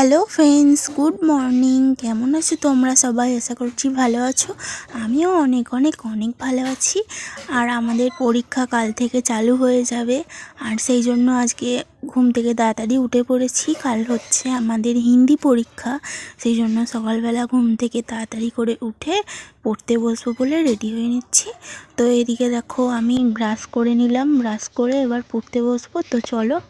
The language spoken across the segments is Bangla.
হ্যালো ফ্রেন্ডস গুড মর্নিং কেমন আছো তোমরা সবাই? আশা করছি ভালো আছো। আমিও অনেক অনেক অনেক ভালো আছি। আর আমাদের পরীক্ষা কাল থেকে চালু হয়ে যাবে। আর সেই জন্য আজকে ঘুম থেকে তাড়াতাড়ি উঠে পড়েছি। কাল হচ্ছে আমাদের হিন্দি পরীক্ষা। সেই জন্য সকালবেলা ঘুম থেকে তাড়াতাড়ি করে উঠে পড়তে বসবো বলে রেডি হয়ে নিচ্ছি। তো এদিকে দেখো, আমি ব্রাশ করে নিলাম। ব্রাশ করে এবার পড়তে বসবো। তো চলো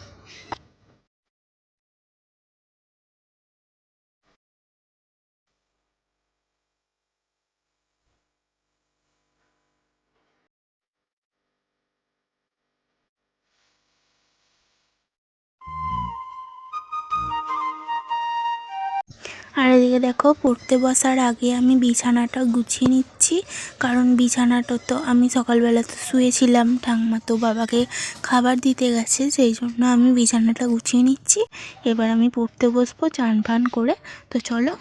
দেখো, পড়তে বসার আগে আমি বিছানাটা গুছিয়ে নিচ্ছি। কারণ বিছানাটা তো আমি সকালবেলা তো শুয়েছিলাম, ঠাকমা তো বাবাকে খাবার দিতে গেছে, সেই জন্য আমি বিছানাটা গুছিয়ে নিচ্ছি। এবার আমি পড়তে বসবো, চান ফান করে। তো চলো।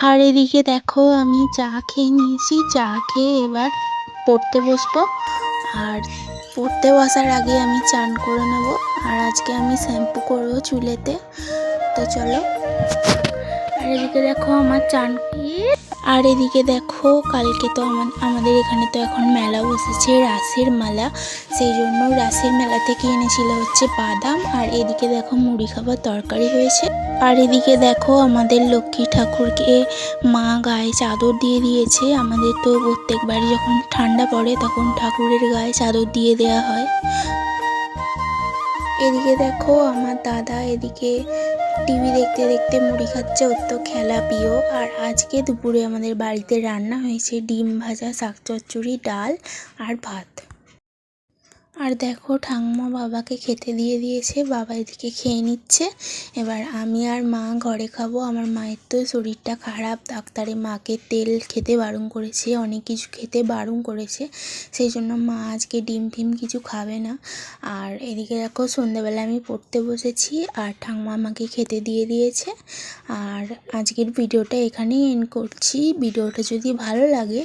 আর এদিকে দেখো, আমি চা খেয়ে নিয়েছি। চা খেয়ে এবার পড়তে বসবো। আর পড়তে বসার আগে আমি চান করে নেব। আর আজকে আমি শ্যাম্পু করব চুলেতে। তো চলো। আর এদিকে দেখো আমার চান আর এদিকে দেখো, কালকে তো আমার আমাদের এখানে তো এখন মেলা বসেছে, রাসের মেলা। সেই জন্য রাসের মেলা থেকে এনেছিল হচ্ছে বাদাম। আর এদিকে দেখো মুড়ি খাবার তরকারি হয়েছে। আর এদিকে দেখো আমাদের লক্ষ্মী ঠাকুরকে মা গায়ে চাদর দিয়ে দিয়েছে। আমাদের তো প্রত্যেকবার যখন ঠান্ডা পড়ে তখন ঠাকুরের গায়ে চাদর দিয়ে দেওয়া হয়। এদিকে দেখো আমার দাদা এদিকে টিভি দেখতে দেখতে মুড়ি খাচ্ছে, ওর তো খেলা প্রিয়। আর আজকে দুপুরে আমাদের বাড়িতে রান্না হয়েছে ডিম ভাজা, শাক চচ্চড়ি, ডাল আর ভাত। আর দেখো, ঠাম্মা বাবাকে খেতে দিয়ে দিয়েছে, বাবা এদিকে খেয়ে নিচ্ছে। এবার আমি আর মা ঘরে খাব। আমার মায়ের তো শরীরটা খারাপ, ডাক্তারে মাকে তেল খেতে বারণ করেছে, অনেক কিছু খেতে বারণ করেছে। সেই জন্য মা আজকে ডিম ফিম কিছু খাবে না। আর এদিকে দেখো সন্ধ্যেবেলা আমি পড়তে বসেছি আর ঠাম্মা আমাকে খেতে দিয়ে দিয়েছে। আর আজকের ভিডিওটা এখানেই এন্ড করছি। ভিডিওটা যদি ভালো লাগে